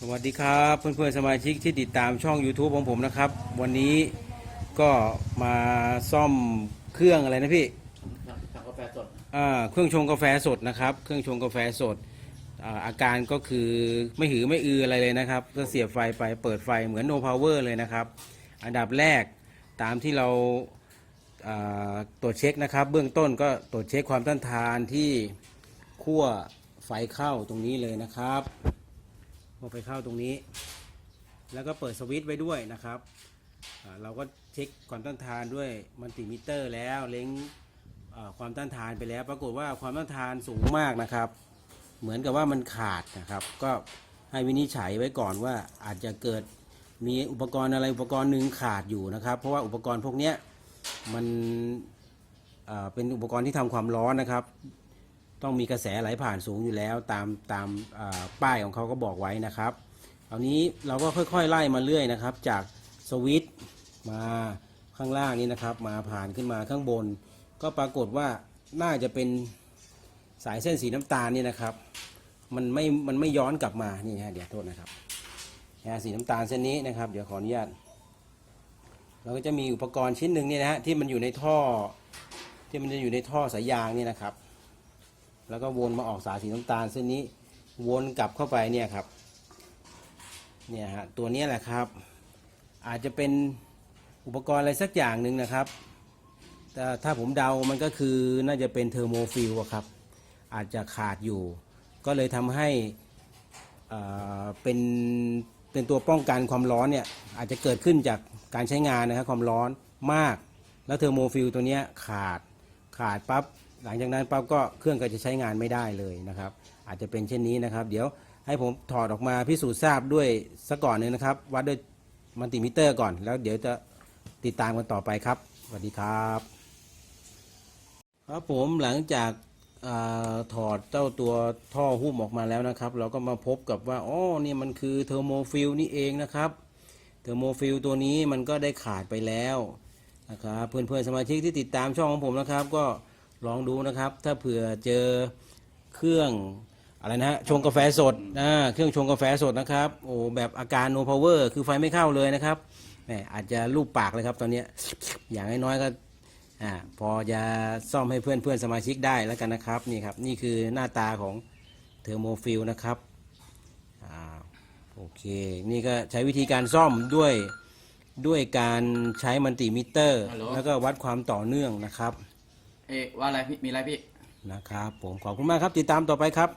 สวัสดีครับเพื่อนๆสมาชิกที่ติดตามช่อง YouTube ของผมนะครับ วันนี้ก็มาซ่อมเครื่องอะไรนะพี่ทำกาแฟสดอ่าเครื่องชงกาแฟสดนะครับ เครื่องชงกาแฟสดอ่าอาการก็คือไม่หือไม่อืออะไรเลยนะครับ ก็เสียบไฟไปเปิดไฟเหมือน no power เลยนะครับ อันดับแรกตามที่เราอ่าตรวจเช็คนะครับ เบื้องต้นก็ตรวจเช็คความต้านทานที่ขั้วไฟเข้าตรงนี้เลยนะครับ พอไฟเข้าตรงนี้ แล้วก็เปิดสวิตช์ไว้ด้วยนะครับเราก็เช็คความต้านทานด้วยมัลติมิเตอร์แล้วเล้งความต้านทานไปแล้ว ปรากฏว่าความต้านทานสูงมากนะครับ เหมือนกับว่ามันขาดนะครับ ก็ให้วินิจฉัยไว้ก่อนว่าอาจจะเกิดมีอุปกรณ์อะไรอุปกรณ์หนึ่งขาดอยู่นะครับ เพราะว่าอุปกรณ์พวกนี้มันเป็นอุปกรณ์ที่ทำความร้อนนะครับ ต้องมีกระแสไหลผ่านสูงอยู่แล้วตามตามป้ายของเขาก็บอกไว้นะครับคราวนี้เราก็ค่อยๆไล่มาเรื่อยนะครับ จากสวิตมาข้างล่างนี้นะครับ มาผ่านขึ้นมาข้างบน ก็ปรากฏว่าน่าจะเป็นสายเส้นสีน้ำตาลนี่นะครับ มันไม่มันไม่ย้อนกลับมานี่ฮะเดี๋ยวโทษนะครับนะสีน้ำตาลเส้นนี้นะครับ เดี๋ยวขออนุญาตเราก็จะมีอุปกรณ์ชิ้นหนึ่งนี่นะฮะที่มันอยู่ในท่อ ที่มันจะอยู่ในท่อสายยางนี่นะครับ แล้วก็วนมาออกสายสีน้ำตาลเส้นนี้วนกลับเข้าไปเนี่ยครับเนี่ยฮะตัวนี้แหละครับ อาจจะเป็นอุปกรณ์อะไรสักอย่างหนึ่งนะครับแต่ถ้าผมเดามันก็คือน่าจะเป็นเทอร์โมฟิลอะครับ อาจจะขาดอยู่ ก็เลยทำให้เอ่อเป็นเป็นตัวป้องกันความร้อนเนี่ยอาจจะเกิดขึ้นจากการใช้งานนะครับความร้อนมาก แล้วเทอร์โมฟิลตัวนี้ขาดขาดปั๊บ หลังจากนั้นปั๊บก็เครื่องก็จะใช้งานไม่ได้เลยนะครับ อาจจะเป็นเช่นนี้นะครับ เดี๋ยวให้ผมถอดออกมาพิสูจน์ทราบด้วยซะก่อนหนึงนะครับ วัดด้วยมัลติมิเตอร์ก่อน แล้วเดี๋ยวจะติดตามกันต่อไปครับสวัสดีครับครับผมหลังจากอาถอดเจ้าตัวท่อหุ้มออกมาแล้วนะครับ เราก็มาพบกับว่าอ๋อเนี่ยมันคือเทอร์โมฟิลนี่เองนะครับเทอร์โมฟิลตัวนี้มันก็ได้ขาดไปแล้วนะครับเพื่อนๆสมาชิกที่ติดตามช่องของผมนะครับ ก็ ลองดูนะครับ ถ้าเผื่อเจอเครื่องอะไรนะฮะชงกาแฟสดอ่าเครื่องชงกาแฟสดนะครับโอ้แบบอาการ no power คือไฟไม่เข้าเลยนะครับแหมอาจจะลูบปากเลยครับตอนเนี้ยอย่างน้อยๆก็อ่าพอจะซ่อมให้เพื่อนเพื่อนๆสมาชิกได้แล้วกันนะครับนี่ครับนี่คือหน้าตาของเทอร์โมฟิลนะครับอ่าโอเค นี่ก็ใช้วิธีการซ่อมด้วยด้วยการใช้มัลติมิเตอร์ฮัลโหลแล้วก็วัดความต่อเนื่องนะครับ เอ๊ะว่าอะไรพี่มีอะไรพี่ นะครับผมขอบคุณมากครับติดตามต่อไปครับ